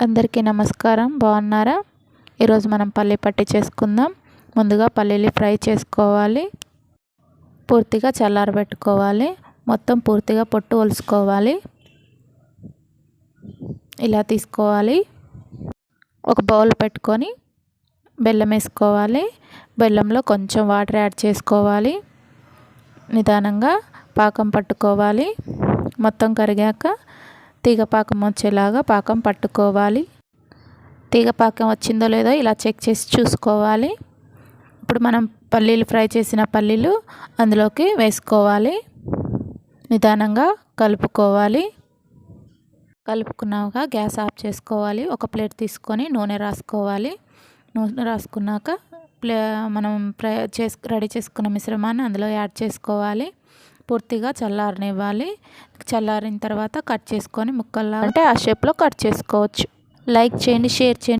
అందరికీ నమస్కారం. బాగున్నారా? ఈరోజు మనం పల్లి పట్టి చేసుకుందాం. ముందుగా పల్లీలు ఫ్రై చేసుకోవాలి. పూర్తిగా చల్లారబెట్టుకోవాలి. మొత్తం పూర్తిగా పొట్టు ఒలుసుకోవాలి. ఇలా తీసుకోవాలి. ఒక బౌల్ పెట్టుకొని బెల్లం వేసుకోవాలి. బెల్లంలో కొంచెం వాటర్ యాడ్ చేసుకోవాలి. నిదానంగా పాకం పట్టుకోవాలి. మొత్తం కరిగాక తీగపాకం వచ్చేలాగా పాకం పట్టుకోవాలి. తీగపాకం వచ్చిందో లేదో ఇలా చెక్ చేసి చూసుకోవాలి. ఇప్పుడు మనం పల్లీలు ఫ్రై చేసిన పల్లీలు అందులోకి వేసుకోవాలి. నిదానంగా కలుపుకోవాలి. కలుపుకున్నాక గ్యాస్ ఆఫ్ చేసుకోవాలి. ఒక ప్లేట్ తీసుకొని నూనె రాసుకోవాలి. నూనె రాసుకున్నాక ప్లే మనం ఫ్రై చేసు రెడీ చేసుకున్న మిశ్రమాన్ని అందులో యాడ్ చేసుకోవాలి. పూర్తిగా చల్లారనివ్వాలి. చల్లారిన తర్వాత కట్ చేసుకొని ముక్కల్లా అంటే ఆ షేప్లో కట్ చేసుకోవచ్చు. లైక్ చేయండి షేర్ చేయండి.